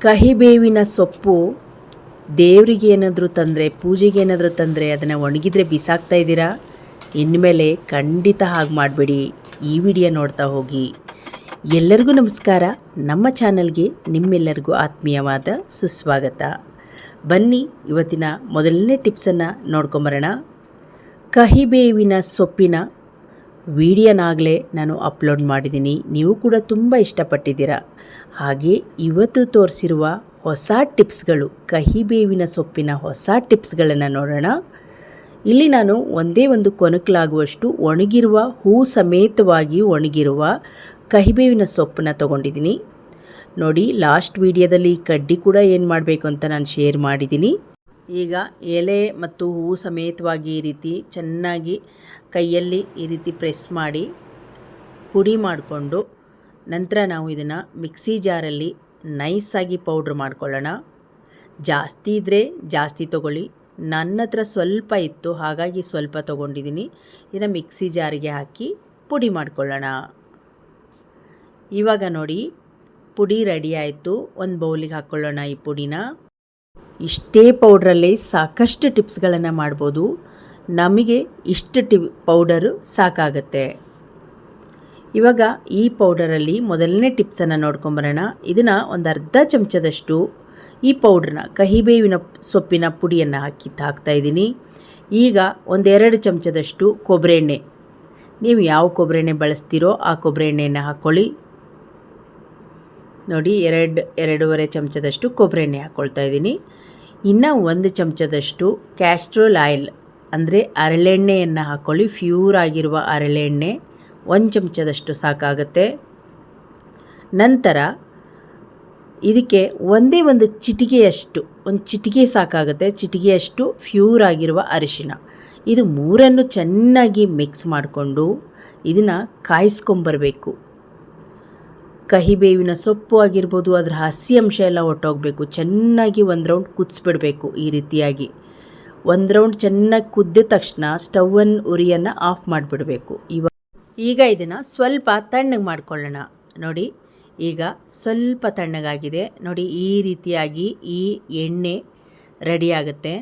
ಕಹಿಬೇವಿನ ಸೊಪ್ಪು, ದೇವರಿಗೆ ಏನಾದರೂ ತಂದರೆ, ಪೂಜೆಗೆ ಏನಾದರೂ ತಂದರೆ ಅದನ್ನು ಒಣಗಿದ್ರೆ ಬಿಸಾಕ್ತಾ ಇದ್ದೀರಾ? ಇನ್ಮೇಲೆ ಖಂಡಿತ ಹಾಗೆ ಮಾಡಬೇಡಿ. ಈ ವಿಡಿಯೋ ನೋಡ್ತಾ ಹೋಗಿ. ಎಲ್ಲರಿಗೂ ನಮಸ್ಕಾರ. ನಮ್ಮ ಚಾನಲ್ಗೆ ನಿಮ್ಮೆಲ್ಲರಿಗೂ ಆತ್ಮೀಯವಾದ ಸುಸ್ವಾಗತ. ಬನ್ನಿ, ಇವತ್ತಿನ ಮೊದಲನೇ ಟಿಪ್ಸನ್ನು ನೋಡ್ಕೊಂಬರೋಣ. ಕಹಿಬೇವಿನ ಸೊಪ್ಪಿನ ವಿಡಿಯೋನಾಗಲೇ ನಾನು ಅಪ್ಲೋಡ್ ಮಾಡಿದ್ದೀನಿ. ನೀವು ಕೂಡ ತುಂಬ ಇಷ್ಟಪಟ್ಟಿದ್ದೀರಾ. ಹಾಗೆ ಇವತ್ತು ತೋರಿಸಿರುವ ಹೊಸ ಟಿಪ್ಸ್ಗಳು ಕಹಿಬೇವಿನ ಸೊಪ್ಪಿನ ಹೊಸ ಟಿಪ್ಸ್ಗಳನ್ನು ನೋಡೋಣ. ಇಲ್ಲಿ ನಾನು ಒಂದೇ ಒಂದು ಕೊನಕಲಾಗುವಷ್ಟು ಒಣಗಿರುವ, ಹೂ ಸಮೇತವಾಗಿ ಒಣಗಿರುವ ಕಹಿಬೇವಿನ ಸೊಪ್ಪನ್ನ ತೊಗೊಂಡಿದ್ದೀನಿ. ನೋಡಿ, ಲಾಸ್ಟ್ ವಿಡಿಯೋದಲ್ಲಿ ಕಡ್ಡಿ ಕೂಡ ಏನು ಮಾಡಬೇಕು ಅಂತ ನಾನು ಶೇರ್ ಮಾಡಿದ್ದೀನಿ. ಈಗ ಎಲೆ ಮತ್ತು ಹೂವು ಸಮೇತವಾಗಿ ಈ ರೀತಿ ಚೆನ್ನಾಗಿ ಕೈಯಲ್ಲಿ ಈ ರೀತಿ ಪ್ರೆಸ್ ಮಾಡಿ ಪುಡಿ ಮಾಡಿಕೊಂಡು ನಂತರ ನಾವು ಇದನ್ನು ಮಿಕ್ಸಿ ಜಾರಲ್ಲಿ ನೈಸಾಗಿ ಪೌಡ್ರ್ ಮಾಡ್ಕೊಳ್ಳೋಣ. ಜಾಸ್ತಿ ಇದ್ದರೆ ಜಾಸ್ತಿ ತೊಗೊಳ್ಳಿ. ನನ್ನ ಹತ್ರ ಸ್ವಲ್ಪ ಇತ್ತು, ಹಾಗಾಗಿ ಸ್ವಲ್ಪ ತೊಗೊಂಡಿದ್ದೀನಿ. ಇದನ್ನು ಮಿಕ್ಸಿ ಜಾರಿಗೆ ಹಾಕಿ ಪುಡಿ ಮಾಡ್ಕೊಳ್ಳೋಣ. ಇವಾಗ ನೋಡಿ, ಪುಡಿ ರೆಡಿ ಆಯಿತು. ಒಂದು ಬೌಲಿಗೆ ಹಾಕ್ಕೊಳ್ಳೋಣ ಈ ಪುಡಿನ. ಇಷ್ಟೇ ಪೌಡ್ರಲ್ಲಿ ಸಾಕಷ್ಟು ಟಿಪ್ಸ್ಗಳನ್ನು ಮಾಡ್ಬೋದು. ನಮಗೆ ಇಷ್ಟು ಟಿ ಪೌಡರು ಸಾಕಾಗತ್ತೆ. ಇವಾಗ ಈ ಪೌಡರಲ್ಲಿ ಮೊದಲನೇ ಟಿಪ್ಸನ್ನು ನೋಡ್ಕೊಂಬರೋಣ. ಇದನ್ನು ಒಂದು ಅರ್ಧ ಚಮಚದಷ್ಟು ಈ ಪೌಡ್ರನ್ನ ಕಹಿಬೇವಿನ ಸೊಪ್ಪಿನ ಪುಡಿಯನ್ನು ಹಾಕಿ ಹಾಕ್ತಾ ಇದ್ದೀನಿ. ಈಗ ಒಂದೆರಡು ಚಮಚದಷ್ಟು ಕೊಬ್ಬರಿ ಎಣ್ಣೆ. ನೀವು ಯಾವ ಕೊಬ್ಬರಿ ಎಣ್ಣೆ ಬಳಸ್ತೀರೋ ಆ ಕೊಬ್ಬರಿ ಎಣ್ಣೆಯನ್ನು ಹಾಕ್ಕೊಳ್ಳಿ ನೋಡಿ, ಎರಡು, ಎರಡೂವರೆ ಚಮಚದಷ್ಟು ಕೊಬ್ಬರಿ ಎಣ್ಣೆ ಹಾಕ್ಕೊಳ್ತಾ ಇದ್ದೀನಿ. ಇನ್ನು ಒಂದು ಚಮಚದಷ್ಟು ಕ್ಯಾಸ್ಟ್ರೋಲ್ ಆಯಿಲ್, ಅಂದರೆ ಹರಳೆಣ್ಣೆಯನ್ನು ಹಾಕ್ಕೊಳ್ಳಿ ಫ್ಯೂರ್ ಆಗಿರುವ ಹರಳೆಣ್ಣೆ ಒಂದು ಚಮಚದಷ್ಟು ಸಾಕಾಗುತ್ತೆ. ನಂತರ ಇದಕ್ಕೆ ಒಂದೇ ಒಂದು ಚಿಟಿಕೆಯಷ್ಟು, ಒಂದು ಚಿಟಿಕೆ ಸಾಕಾಗುತ್ತೆ. ಚಿಟಿಕೆಯಷ್ಟು ಫ್ಯೂರ್ ಆಗಿರುವ ಅರಿಶಿನ ಇದು ಮೂರನ್ನು ಚೆನ್ನಾಗಿ ಮಿಕ್ಸ್ ಮಾಡಿಕೊಂಡು ಇದನ್ನು ಕಾಯಿಸ್ಕೊಂಬರಬೇಕು. ಕಹಿಬೇವಿನ ಸೊಪ್ಪು ಆಗಿರ್ಬೋದು, ಅದರ ಹಸಿ ಅಂಶ ಎಲ್ಲ ಒಟ್ಟೋಗಬೇಕು. ಚೆನ್ನಾಗಿ ಒಂದು ರೌಂಡ್ ಕುದಿಸ್ಬಿಡಬೇಕು ಈ ರೀತಿಯಾಗಿ. ಒಂದು ರೌಂಡ್ ಚೆನ್ನಾಗಿ ಕುದ್ದ ತಕ್ಷಣ ಸ್ಟವನ್ನು ಉರಿಯನ್ನು ಆಫ್ ಮಾಡಿಬಿಡಬೇಕು. ಇವಾಗ ಈಗ ಇದನ್ನು ಸ್ವಲ್ಪ ತಣ್ಣಗೆ ಮಾಡ್ಕೊಳ್ಳೋಣ. ನೋಡಿ, ಈಗ ಸ್ವಲ್ಪ ತಣ್ಣಗಾಗಿದೆ. ನೋಡಿ, ಈ ರೀತಿಯಾಗಿ ಈ ಎಣ್ಣೆ ರೆಡಿ ಆಗುತ್ತೆ.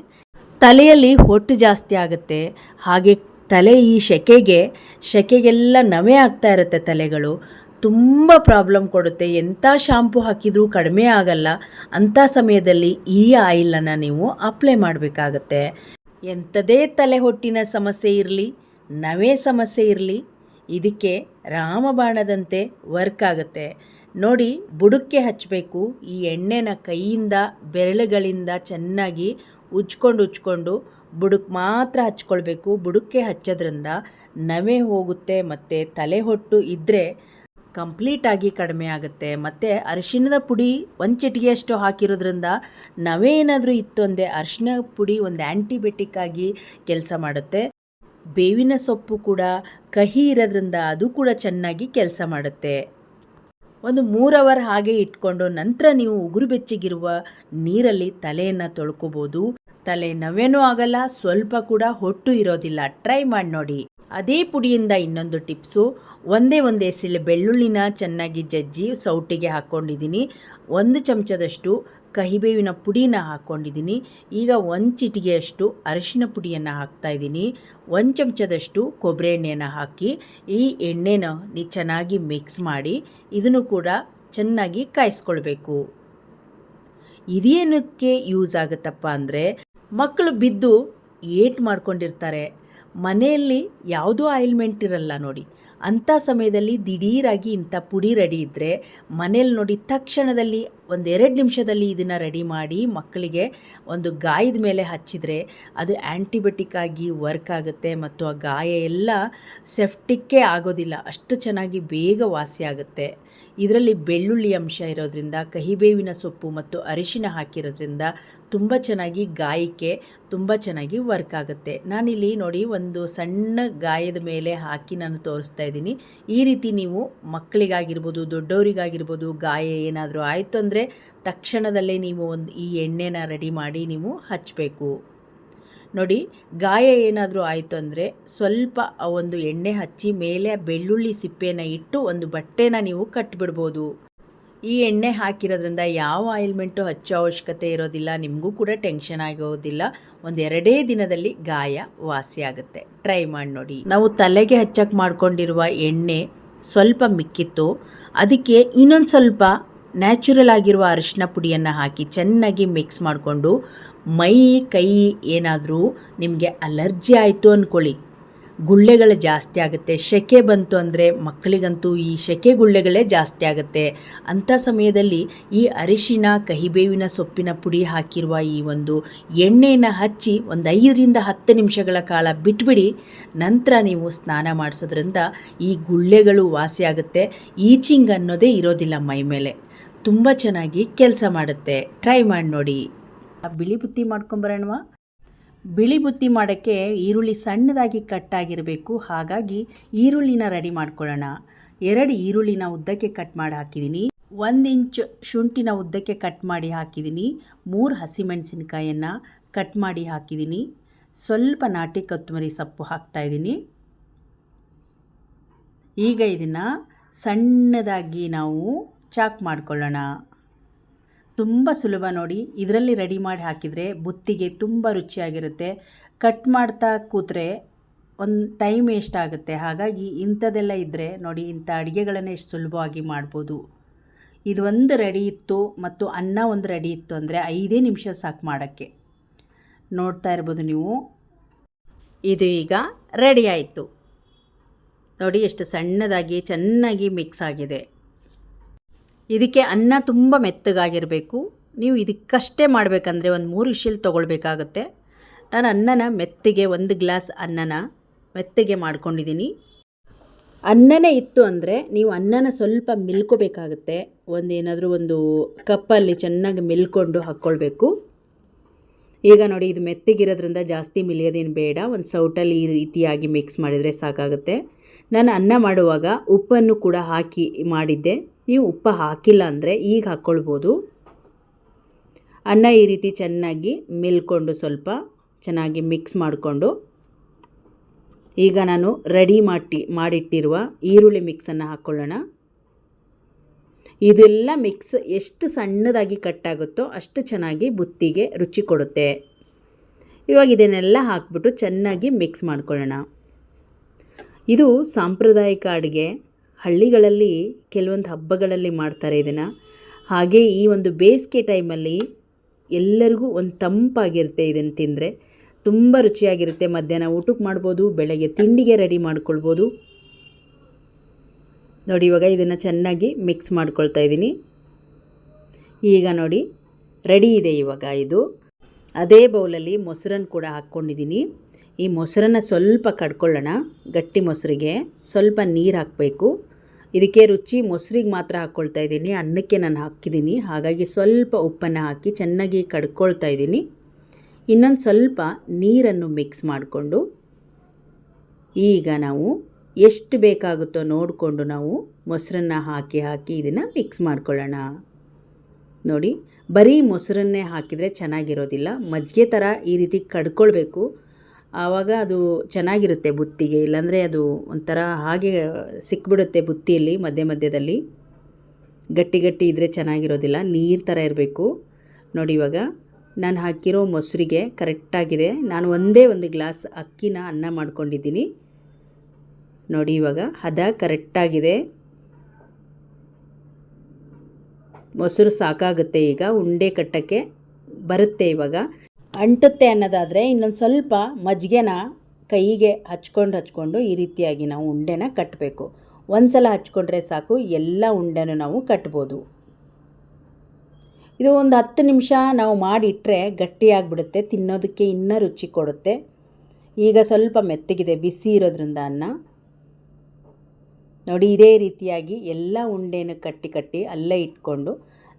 ತಲೆಯಲ್ಲಿ ಹೊಟ್ಟು ಜಾಸ್ತಿ ಆಗುತ್ತೆ. ಹಾಗೆ ತಲೆ ಈ ಸೆಕೆಗೆ ಸೆಕೆಗೆಲ್ಲ ನವೆ ಆಗ್ತಾ ಇರುತ್ತೆ ತಲೆಗಳು. ತುಂಬ ಪ್ರಾಬ್ಲಮ್ ಕೊಡುತ್ತೆ. ಎಂಥ ಶಾಂಪು ಹಾಕಿದರೂ ಕಡಿಮೆ ಆಗಲ್ಲ. ಅಂಥ ಸಮಯದಲ್ಲಿ ಈ ಆಯಿಲನ್ನು ನೀವು ಅಪ್ಲೈ ಮಾಡಬೇಕಾಗತ್ತೆ. ಎಂಥದೇ ತಲೆ ಹೊಟ್ಟಿನ ಸಮಸ್ಯೆ ಇರಲಿ, ನವೆ ಸಮಸ್ಯೆ ಇರಲಿ, ಇದಕ್ಕೆ ರಾಮಬಾಣದಂತೆ ವರ್ಕ್ ಆಗುತ್ತೆ. ನೋಡಿ ಬುಡಕ್ಕೆ ಹಚ್ಚಬೇಕು. ಈ ಎಣ್ಣೆನ ಕೈಯಿಂದ, ಬೆರಳುಗಳಿಂದ ಚೆನ್ನಾಗಿ ಉಜ್ಕೊಂಡು ಉಜ್ಕೊಂಡು ಬುಡಕ್ಕೆ ಮಾತ್ರ ಹಚ್ಕೊಳ್ಬೇಕು. ಬುಡಕ್ಕೆ ಹಚ್ಚೋದ್ರಿಂದ ನವೆ ಹೋಗುತ್ತೆ, ಮತ್ತು ತಲೆ ಹೊಟ್ಟು ಇದ್ದರೆ ಕಂಪ್ಲೀಟಾಗಿ ಕಡಿಮೆ ಆಗುತ್ತೆ. ಮತ್ತು ಅರಿಶಿಣದ ಪುಡಿ ಒಂದು ಚಿಟಿಗೆಯಷ್ಟು ಹಾಕಿರೋದ್ರಿಂದ ನಾವೇನಾದರೂ ಏನಾದರೂ ಇತ್ತು ಅಂದರೆ ಅರಿಶಿನ ಪುಡಿ ಒಂದು ಆ್ಯಂಟಿಬಯೋಟಿಕ್ ಆಗಿ ಕೆಲಸ ಮಾಡುತ್ತೆ. ಬೇವಿನ ಸೊಪ್ಪು ಕೂಡ ಕಹಿ ಇರೋದ್ರಿಂದ ಅದು ಕೂಡ ಚೆನ್ನಾಗಿ ಕೆಲಸ ಮಾಡುತ್ತೆ. ಒಂದು ಮೂರು ಅವರ್ ಹಾಗೆ ಇಟ್ಕೊಂಡು ನಂತರ ನೀವು ಉಗುರು ಬೆಚ್ಚಗಿರುವ ನೀರಲ್ಲಿ ತಲೆಯನ್ನು ತೊಳ್ಕೊಬೋದು. ತಲೆ ನವೇನೂ ಆಗಲ್ಲ, ಸ್ವಲ್ಪ ಕೂಡ ಹೊಟ್ಟು ಇರೋದಿಲ್ಲ. ಟ್ರೈ ಮಾಡಿ ನೋಡಿ. ಅದೇ ಪುಡಿಯಿಂದ ಇನ್ನೊಂದು ಟಿಪ್ಸು. ಒಂದೇ ಒಂದು ಎಸಳು ಬೆಳ್ಳುಳ್ಳಿನ ಚೆನ್ನಾಗಿ ಜಜ್ಜಿ ಸೌಟಿಗೆ ಹಾಕ್ಕೊಂಡಿದ್ದೀನಿ. ಒಂದು ಚಮಚದಷ್ಟು ಕಹಿಬೇವಿನ ಪುಡಿನ ಹಾಕ್ಕೊಂಡಿದ್ದೀನಿ. ಈಗ ಒಂದು ಚಿಟಿಗೆಯಷ್ಟು ಅರಿಶಿನ ಪುಡಿಯನ್ನು ಹಾಕ್ತಾ ಇದ್ದೀನಿ. ಒಂದು ಚಮಚದಷ್ಟು ಕೊಬ್ಬರಿ ಎಣ್ಣೆಯನ್ನು ಹಾಕಿ ಈ ಎಣ್ಣೆನ ನೀ ಚೆನ್ನಾಗಿ ಮಿಕ್ಸ್ ಮಾಡಿ ಇದನ್ನು ಕೂಡ ಚೆನ್ನಾಗಿ ಕಾಯಿಸ್ಕೊಳ್ಬೇಕು. ಇದೇನಕ್ಕೆ ಯೂಸ್ ಆಗುತ್ತಪ್ಪ ಅಂದರೆ ಮಕ್ಕಳು ಬಿದ್ದು ಏಟ್ ಮಾಡ್ಕೊಂಡಿರ್ತಾರೆ. ಮನೆಯಲ್ಲಿ ಯಾವುದೂ ಆಯಿಲ್ಮೆಂಟ್ ಇರಲ್ಲ ನೋಡಿ. ಅಂಥ ಸಮಯದಲ್ಲಿ ದಿಢೀರಾಗಿ ಇಂಥ ಪುಡಿ ರೆಡಿ ಇದ್ದರೆ ಮನೇಲಿ ನೋಡಿ ತಕ್ಷಣದಲ್ಲಿ ಒಂದೆರಡು ನಿಮಿಷದಲ್ಲಿ ಇದನ್ನು ರೆಡಿ ಮಾಡಿ ಮಕ್ಕಳಿಗೆ ಒಂದು ಗಾಯದ ಮೇಲೆ ಹಚ್ಚಿದರೆ ಅದು ಆ್ಯಂಟಿಬಯೋಟಿಕ್ ಆಗಿ ವರ್ಕ್ ಆಗುತ್ತೆ ಮತ್ತು ಆ ಗಾಯ ಎಲ್ಲ ಸೆಫ್ಟಿಕ್ಕೇ ಆಗೋದಿಲ್ಲ. ಅಷ್ಟು ಚೆನ್ನಾಗಿ ಬೇಗ ವಾಸಿ ಆಗುತ್ತೆ. ಇದರಲ್ಲಿ ಬೆಳ್ಳುಳ್ಳಿ ಅಂಶ ಇರೋದ್ರಿಂದ, ಕಹಿಬೇವಿನ ಸೊಪ್ಪು ಮತ್ತು ಅರಿಶಿನ ಹಾಕಿರೋದ್ರಿಂದ ತುಂಬ ಚೆನ್ನಾಗಿ ಗಾಯಕ್ಕೆ ತುಂಬ ಚೆನ್ನಾಗಿ ವರ್ಕ್ ಆಗುತ್ತೆ. ನಾನಿಲ್ಲಿ ನೋಡಿ ಒಂದು ಸಣ್ಣ ಗಾಯದ ಮೇಲೆ ಹಾಕಿ ನಾನು ತೋರಿಸ್ತಾ ಇದ್ದೀನಿ. ಈ ರೀತಿ ನೀವು ಮಕ್ಕಳಿಗಾಗಿರ್ಬೋದು, ದೊಡ್ಡವರಿಗಾಗಿರ್ಬೋದು ಗಾಯ ಏನಾದರೂ ಆಯಿತು ಅಂದರೆ ತಕ್ಷಣದಲ್ಲೇ ನೀವು ಒಂದು ಈ ಎಣ್ಣೆನ ರೆಡಿ ಮಾಡಿ ನೀವು ಹಚ್ಚಬೇಕು ನೋಡಿ, ಗಾಯ ಏನಾದರೂ ಆಯಿತು ಅಂದರೆ ಸ್ವಲ್ಪ ಒಂದು ಎಣ್ಣೆ ಹಚ್ಚಿ ಮೇಲೆ ಬೆಳ್ಳುಳ್ಳಿ ಸಿಪ್ಪೆನ ಇಟ್ಟು ಒಂದು ಬಟ್ಟೆನ ನೀವು ಕಟ್ಟಿಬಿಡ್ಬೋದು ಈ ಎಣ್ಣೆ ಹಾಕಿರೋದ್ರಿಂದ ಯಾವ ಆಯಿಲ್ಮೆಂಟು ಹಚ್ಚೋ ಅವಶ್ಯಕತೆ ಇರೋದಿಲ್ಲ, ನಿಮಗೂ ಕೂಡ ಟೆನ್ಷನ್ ಆಗೋದಿಲ್ಲ. ಒಂದೆರಡೇ ದಿನದಲ್ಲಿ ಗಾಯ ವಾಸಿ ಆಗುತ್ತೆ. ಟ್ರೈ ಮಾಡಿ ನೋಡಿ. ನಾವು ತಲೆಗೆ ಹಚ್ಚಕ್ಕೆ ಮಾಡ್ಕೊಂಡಿರುವ ಎಣ್ಣೆ ಸ್ವಲ್ಪ ಮಿಕ್ಕಿತ್ತು. ಅದಕ್ಕೆ ಇನ್ನೊಂದು ಸ್ವಲ್ಪ ನ್ಯಾಚುರಲ್ ಆಗಿರುವ ಅರಿಶಿನ ಪುಡಿಯನ್ನು ಹಾಕಿ ಚೆನ್ನಾಗಿ ಮಿಕ್ಸ್ ಮಾಡಿಕೊಂಡು ಮೈ, ಕೈ ಏನಾದರೂ ನಿಮಗೆ ಅಲರ್ಜಿ ಆಯಿತು ಅಂದ್ಕೊಳ್ಳಿ ಗುಳ್ಳೆಗಳು ಜಾಸ್ತಿ ಆಗುತ್ತೆ. ಸೆಕೆ ಬಂತು ಅಂದರೆ ಮಕ್ಕಳಿಗಂತೂ ಈ ಸೆಕೆ ಗುಳ್ಳೆಗಳೇ ಜಾಸ್ತಿ ಆಗುತ್ತೆ. ಅಂಥ ಸಮಯದಲ್ಲಿ ಈ ಅರಿಶಿನ ಕಹಿಬೇವಿನ ಸೊಪ್ಪಿನ ಪುಡಿ ಹಾಕಿರುವ ಈ ಒಂದು ಎಣ್ಣೆಯನ್ನು ಹಚ್ಚಿ ಒಂದು ಐದರಿಂದ ಹತ್ತು ನಿಮಿಷಗಳ ಕಾಲ ಬಿಟ್ಬಿಡಿ. ನಂತರ ನೀವು ಸ್ನಾನ ಮಾಡಿಸೋದ್ರಿಂದ ಈ ಗುಳ್ಳೆಗಳು ವಾಸಿಯಾಗುತ್ತೆ ಈಚಿಂಗ್ ಅನ್ನೋದೇ ಇರೋದಿಲ್ಲ ಮೈ ಮೇಲೆ. ತುಂಬ ಚೆನ್ನಾಗಿ ಕೆಲಸ ಮಾಡುತ್ತೆ. ಟ್ರೈ ಮಾಡಿ ನೋಡಿ. ಬಿಳಿ ಬುತ್ತಿ ಮಾಡ್ಕೊಂಬರೋಣವಾ? ಬಿಳಿ ಬುತ್ತಿ ಮಾಡೋಕ್ಕೆ ಈರುಳ್ಳಿ ಸಣ್ಣದಾಗಿ ಕಟ್ಟಾಗಿರಬೇಕು. ಹಾಗಾಗಿ ಈರುಳ್ಳಿನ ರೆಡಿ ಮಾಡ್ಕೊಳ್ಳೋಣ. ಎರಡು ಈರುಳ್ಳಿನ ಉದ್ದಕ್ಕೆ ಕಟ್ ಮಾಡಿ ಹಾಕಿದ್ದೀನಿ. ಒಂದು ಇಂಚ್ ಶುಂಠಿನ ಉದ್ದಕ್ಕೆ ಕಟ್ ಮಾಡಿ ಹಾಕಿದ್ದೀನಿ. ಮೂರು ಹಸಿಮೆಣಸಿನಕಾಯಿಯನ್ನು ಕಟ್ ಮಾಡಿ ಹಾಕಿದ್ದೀನಿ. ಸ್ವಲ್ಪ ನಾಟಿ ಕೊತ್ತಂಬರಿ ಸೊಪ್ಪು ಹಾಕ್ತಾಯಿದ್ದೀನಿ ಈಗ ಇದನ್ನು ಸಣ್ಣದಾಗಿ ನಾವು ಚಾಕ್ ಮಾಡ್ಕೊಳ್ಳೋಣ. ತುಂಬ ಸುಲಭ ನೋಡಿ. ಇದರಲ್ಲಿ ರೆಡಿ ಮಾಡಿ ಹಾಕಿದರೆ ಬುತ್ತಿಗೆ ತುಂಬ ರುಚಿಯಾಗಿರುತ್ತೆ. ಕಟ್ ಮಾಡ್ತಾ ಕೂತ್ರೆ ಒಂದು ಟೈಮ್ ಎಷ್ಟಾಗುತ್ತೆ ಹಾಗಾಗಿ ಇಂಥದ್ದೆಲ್ಲ ಇದ್ದರೆ ನೋಡಿ ಇಂಥ ಅಡುಗೆಗಳನ್ನು ಎಷ್ಟು ಸುಲಭವಾಗಿ ಮಾಡ್ಬೋದು. ಇದು ಒಂದು ರೆಡಿ ಇತ್ತು ಮತ್ತು ಅನ್ನ ಒಂದು ರೆಡಿ ಇತ್ತು ಅಂದರೆ ಐದೇ ನಿಮಿಷ ಸಾಕು ಮಾಡೋಕ್ಕೆ. ನೋಡ್ತಾ ಇರ್ಬೋದು ನೀವು. ಇದು ಈಗ ರೆಡಿ ಆಯಿತು. ನೋಡಿ ಎಷ್ಟು ಸಣ್ಣದಾಗಿ, ಚೆನ್ನಾಗಿ ಮಿಕ್ಸ್ ಆಗಿದೆ. ಇದಕ್ಕೆ ಅನ್ನ ತುಂಬ ಮೆತ್ತಗಾಗಿರಬೇಕು. ನೀವು ಇದಕ್ಕಷ್ಟೇ ಮಾಡಬೇಕಂದ್ರೆ ಒಂದು ಮೂರು ವಿಷಲ್ ತೊಗೊಳ್ಬೇಕಾಗತ್ತೆ. ನಾನು ಅನ್ನನ ಮೆತ್ತಗೆ ಒಂದು ಗ್ಲಾಸ್ ಅನ್ನನ ಮೆತ್ತಗೆ ಮಾಡ್ಕೊಂಡಿದ್ದೀನಿ ಅನ್ನನೇ ಇತ್ತು ಅಂದರೆ ನೀವು ಅನ್ನನ ಸ್ವಲ್ಪ ಮಿಲ್ಕೋಬೇಕಾಗುತ್ತೆ. ಒಂದು ಏನಾದರೂ ಒಂದು ಕಪ್ಪಲ್ಲಿ ಚೆನ್ನಾಗಿ ಮಿಲ್ಕೊಂಡು ಹಾಕ್ಕೊಳ್ಬೇಕು ಈಗ ನೋಡಿ, ಇದು ಮೆತ್ತಗಿರೋದ್ರಿಂದ ಜಾಸ್ತಿ ಮಿಲಿಯೋದೇನು ಬೇಡ. ಒಂದು ಸೌಟಲ್ಲಿ ಈ ರೀತಿಯಾಗಿ ಮಿಕ್ಸ್ ಮಾಡಿದರೆ ಸಾಕಾಗುತ್ತೆ. ನಾನು ಅನ್ನ ಮಾಡುವಾಗ ಉಪ್ಪನ್ನು ಕೂಡ ಹಾಕಿ ಮಾಡಿದ್ದೆ. ನೀವು ಉಪ್ಪು ಹಾಕಿಲ್ಲ ಅಂದರೆ ಈಗ ಹಾಕ್ಕೊಳ್ಬೋದು. ಅನ್ನ ಈ ರೀತಿ ಚೆನ್ನಾಗಿ ಮಿಲ್ಕೊಂಡು ಸ್ವಲ್ಪ ಚೆನ್ನಾಗಿ ಮಿಕ್ಸ್ ಮಾಡಿಕೊಂಡು. ಈಗ ನಾನು ರೆಡಿ ಮಾಡಿ ಮಾಡಿಟ್ಟಿರುವ ಈರುಳ್ಳಿ ಮಿಕ್ಸನ್ನು ಹಾಕ್ಕೊಳ್ಳೋಣ. ಇದೆಲ್ಲ ಮಿಕ್ಸ್ ಎಷ್ಟು ಸಣ್ಣದಾಗಿ ಕಟ್ಟಾಗುತ್ತೋ ಅಷ್ಟು ಚೆನ್ನಾಗಿ ಬುತ್ತಿಗೆ ರುಚಿ ಕೊಡುತ್ತೆ. ಇವಾಗ ಇದನ್ನೆಲ್ಲ ಹಾಕ್ಬಿಟ್ಟು ಚೆನ್ನಾಗಿ ಮಿಕ್ಸ್ ಮಾಡ್ಕೊಳ್ಳೋಣ. ಇದು ಸಾಂಪ್ರದಾಯಿಕ ಅಡುಗೆ. ಹಳ್ಳಿಗಳಲ್ಲಿ ಕೆಲವೊಂದು ಹಬ್ಬಗಳಲ್ಲಿ ಮಾಡ್ತಾರೆ ಇದನ್ನು. ಹಾಗೆ ಈ ಒಂದು ಬೇಸಿಗೆ ಟೈಮಲ್ಲಿ ಎಲ್ಲರಿಗೂ ಒಂದು ತಂಪಾಗಿರುತ್ತೆ ಇದನ್ನು ತಿಂದರೆ. ತುಂಬ ರುಚಿಯಾಗಿರುತ್ತೆ. ಮಧ್ಯಾಹ್ನ ಊಟಕ್ಕೆ ಮಾಡ್ಬೋದು, ಬೆಳಗ್ಗೆ ತಿಂಡಿಗೆ ರೆಡಿ ಮಾಡ್ಕೊಳ್ಬೋದು. ನೋಡಿ, ಇವಾಗ ಇದನ್ನು ಚೆನ್ನಾಗಿ ಮಿಕ್ಸ್ ಮಾಡ್ಕೊಳ್ತಾ ಇದ್ದೀನಿ. ಈಗ ನೋಡಿ ರೆಡಿ ಇದೆ ಇವಾಗ ಇದು. ಅದೇ ಬೌಲಲ್ಲಿ ಮೊಸರನ್ನು ಕೂಡ ಹಾಕ್ಕೊಂಡಿದ್ದೀನಿ. ಈ ಮೊಸರನ್ನು ಸ್ವಲ್ಪ ಕಡ್ಕೊಳ್ಳೋಣ, ಗಟ್ಟಿ ಮೊಸರಿಗೆ. ಸ್ವಲ್ಪ ನೀರು ಹಾಕಬೇಕು. ಇದಕ್ಕೆ ರುಚಿ ಮೊಸರಿಗೆ ಮಾತ್ರ ಹಾಕ್ಕೊಳ್ತಾ ಇದ್ದೀನಿ. ಅನ್ನಕ್ಕೆ ನಾನು ಹಾಕಿದ್ದೀನಿ. ಹಾಗಾಗಿ ಸ್ವಲ್ಪ ಉಪ್ಪನ್ನು ಹಾಕಿ ಚೆನ್ನಾಗಿ ಕಡ್ಕೊಳ್ತಾ ಇದ್ದೀನಿ. ಇನ್ನೊಂದು ಸ್ವಲ್ಪ ನೀರನ್ನು ಮಿಕ್ಸ್ ಮಾಡಿಕೊಂಡು ಈಗ ನಾವು ಎಷ್ಟು ಬೇಕಾಗುತ್ತೋ ನೋಡಿಕೊಂಡು ನಾವು ಮೊಸರನ್ನು ಹಾಕಿ ಹಾಕಿ ಇದನ್ನು ಮಿಕ್ಸ್ ಮಾಡ್ಕೊಳ್ಳೋಣ. ನೋಡಿ, ಬರೀ ಮೊಸರನ್ನೇ ಹಾಕಿದರೆ ಚೆನ್ನಾಗಿರೋದಿಲ್ಲ. ಮಜ್ಜಿಗೆ ಥರ ಈ ರೀತಿ ಕಡ್ಕೊಳ್ಬೇಕು. ಆವಾಗ ಅದು ಚೆನ್ನಾಗಿರುತ್ತೆ ಬುತ್ತಿಗೆ, ಇಲ್ಲಾಂದರೆ ಅದು ಒಂಥರ ಹಾಗೆ ಸಿಕ್ಬಿಡುತ್ತೆ ಬುತ್ತಿಯಲ್ಲಿ ಮಧ್ಯ ಮಧ್ಯದಲ್ಲಿ. ಗಟ್ಟಿ ಗಟ್ಟಿ ಇದ್ದರೆ ಚೆನ್ನಾಗಿರೋದಿಲ್ಲ, ನೀರು ಥರ ಇರಬೇಕು. ನೋಡಿ ಇವಾಗ, ನಾನು ಹಾಕಿರೋ ಮೊಸರಿಗೆ ಕರೆಕ್ಟಾಗಿದೆ ನಾನು ಒಂದೇ ಒಂದು ಗ್ಲಾಸ್ ಅಕ್ಕಿನ ಅನ್ನ ಮಾಡ್ಕೊಂಡಿದ್ದೀನಿ. ನೋಡಿ ಇವಾಗ, ಹದ ಕರೆಕ್ಟಾಗಿದೆ ಮೊಸರು ಸಾಕಾಗುತ್ತೆ ಈಗ, ಉಂಡೆ ಕಟ್ಟಕ್ಕೆ ಬರುತ್ತೆ ಇವಾಗ. ಅಂಟುತ್ತೆ ಅನ್ನೋದಾದರೆ ಇನ್ನೊಂದು ಸ್ವಲ್ಪ ಮಜ್ಜಿಗೆನ ಕೈಗೆ ಹಚ್ಕೊಂಡು ಹಚ್ಕೊಂಡು ಈ ರೀತಿಯಾಗಿ ನಾವು ಉಂಡೆನ ಕಟ್ಟಬೇಕು ಒಂದು ಸಲ ಹಚ್ಕೊಂಡ್ರೆ ಸಾಕು, ಎಲ್ಲ ಉಂಡೆನೂ ನಾವು ಕಟ್ಬೋದು. ಇದು ಒಂದು ಹತ್ತು ನಿಮಿಷ ನಾವು ಮಾಡಿಟ್ಟರೆ ಗಟ್ಟಿಯಾಗಿಬಿಡುತ್ತೆ, ತಿನ್ನೋದಕ್ಕೆ ಇನ್ನೂ ರುಚಿ ಕೊಡುತ್ತೆ. ಈಗ ಸ್ವಲ್ಪ ಮೆತ್ತಗಿದೆ, ಬಿಸಿ ಇರೋದ್ರಿಂದ ಅನ್ನ. ನೋಡಿ, ಇದೇ ರೀತಿಯಾಗಿ ಎಲ್ಲ ಉಂಡೆನ ಕಟ್ಟಿ ಕಟ್ಟಿ ಅಲ್ಲೇ ಇಟ್ಕೊಂಡು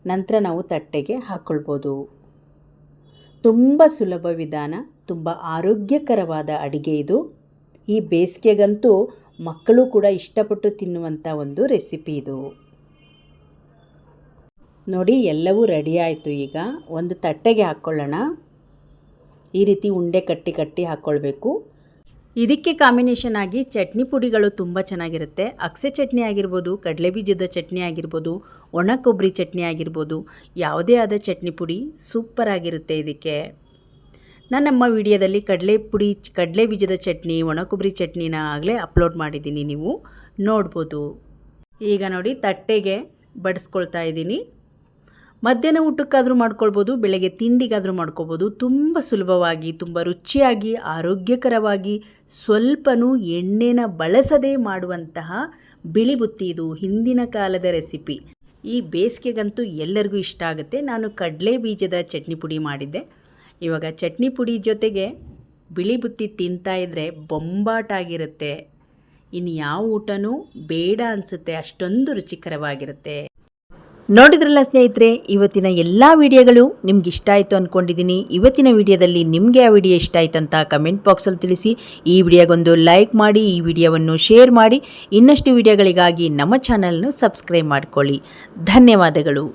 ನಂತರ ನಾವು ತಟ್ಟೆಗೆ ಹಾಕ್ಕೊಳ್ಬೋದು ತುಂಬ ಸುಲಭ ವಿಧಾನ, ತುಂಬ ಆರೋಗ್ಯಕರವಾದ ಅಡಿಗೆ ಇದು. ಈ ಬೇಸಿಗೆಗಂತೂ ಮಕ್ಕಳು ಕೂಡ ಇಷ್ಟಪಟ್ಟು ತಿನ್ನುವಂಥ ಒಂದು ರೆಸಿಪಿ ಇದು. ನೋಡಿ, ಎಲ್ಲವೂ ರೆಡಿ ಆಯಿತು ಈಗ. ಒಂದು ತಟ್ಟೆಗೆ ಹಾಕ್ಕೊಳ್ಳೋಣ ಈ ರೀತಿ ಉಂಡೆ ಕಟ್ಟಿ ಕಟ್ಟಿ ಹಾಕ್ಕೊಳ್ಬೇಕು ಇದಕ್ಕೆ ಕಾಂಬಿನೇಷನ್ ಆಗಿ ಚಟ್ನಿ ಪುಡಿಗಳು ತುಂಬ ಚೆನ್ನಾಗಿರುತ್ತೆ. ಅಕ್ಸೆ ಚಟ್ನಿ ಆಗಿರ್ಬೋದು, ಕಡಲೆ ಬೀಜದ ಚಟ್ನಿ ಆಗಿರ್ಬೋದು, ಒಣ ಕೊಬ್ಬರಿ ಚಟ್ನಿ ಆಗಿರ್ಬೋದು, ಯಾವುದೇ ಆದ ಚಟ್ನಿ ಪುಡಿ ಸೂಪರ್ ಆಗಿರುತ್ತೆ ಇದಕ್ಕೆ. ನಾನು ನಮ್ಮ ವಿಡಿಯೋದಲ್ಲಿ ಕಡಲೆ ಪುಡಿ, ಕಡಲೆ ಬೀಜದ ಚಟ್ನಿ, ಒಣ ಕೊಬ್ಬರಿ ಚಟ್ನಿನ ಆಗಲೇ ಅಪ್ಲೋಡ್ ಮಾಡಿದ್ದೀನಿ ನೀವು ನೋಡ್ಬೋದು. ಈಗ ನೋಡಿ ತಟ್ಟೆಗೆ ಬಡಿಸ್ಕೊಳ್ತಾ ಇದ್ದೀನಿ. ಮಧ್ಯಾಹ್ನ ಊಟಕ್ಕಾದರೂ ಮಾಡ್ಕೊಳ್ಬೋದು, ಬೆಳಗ್ಗೆ ತಿಂಡಿಗಾದರೂ ಮಾಡ್ಕೊಬೋದು ತುಂಬ ಸುಲಭವಾಗಿ, ತುಂಬ ರುಚಿಯಾಗಿ, ಆರೋಗ್ಯಕರವಾಗಿ ಸ್ವಲ್ಪನೂ ಎಣ್ಣೆನ ಬಳಸದೇ ಮಾಡುವಂತಹ ಬಿಳಿ ಬುತ್ತಿ ಇದು ಹಿಂದಿನ ಕಾಲದ ರೆಸಿಪಿ. ಈ ಬೇಸಿಗೆಗಂತೂ ಎಲ್ಲರಿಗೂ ಇಷ್ಟ ಆಗುತ್ತೆ. ನಾನು ಕಡಲೆ ಬೀಜದ ಚಟ್ನಿ ಪುಡಿ ಮಾಡಿದ್ದೆ. ಇವಾಗ ಚಟ್ನಿ ಪುಡಿ ಜೊತೆಗೆ ಬಿಳಿ ಬುತ್ತಿ ತಿಂತಾ ಇದ್ದರೆ ಬೊಂಬಾಟಾಗಿರುತ್ತೆ. ಇನ್ಯಾವ ಯಾವ ಊಟನೂ ಬೇಡ ಅನಿಸುತ್ತೆ, ಅಷ್ಟೊಂದು ರುಚಿಕರವಾಗಿರುತ್ತೆ. ನೋಡಿದ್ರಲ್ಲ ಸ್ನೇಹಿತರೆ, ಇವತ್ತಿನ ಎಲ್ಲ ವಿಡಿಯೋಗಳು ನಿಮ್ಗೆ ಇಷ್ಟ ಆಯಿತು ಅಂದ್ಕೊಂಡಿದ್ದೀನಿ ಇವತ್ತಿನ ವಿಡಿಯೋದಲ್ಲಿ ನಿಮಗೆ ಆ ವಿಡಿಯೋ ಇಷ್ಟ ಆಯ್ತಂತ ಕಮೆಂಟ್ ಬಾಕ್ಸಲ್ಲಿ ತಿಳಿಸಿ. ಈ ವಿಡಿಯೋಗೊಂದು ಲೈಕ್ ಮಾಡಿ, ಈ ವಿಡಿಯೋವನ್ನು ಶೇರ್ ಮಾಡಿ. ಇನ್ನಷ್ಟು ವಿಡಿಯೋಗಳಿಗಾಗಿ ನಮ್ಮ ಚಾನಲ್ನು ಸಬ್ಸ್ಕ್ರೈಬ್ ಮಾಡ್ಕೊಳ್ಳಿ. ಧನ್ಯವಾದಗಳು.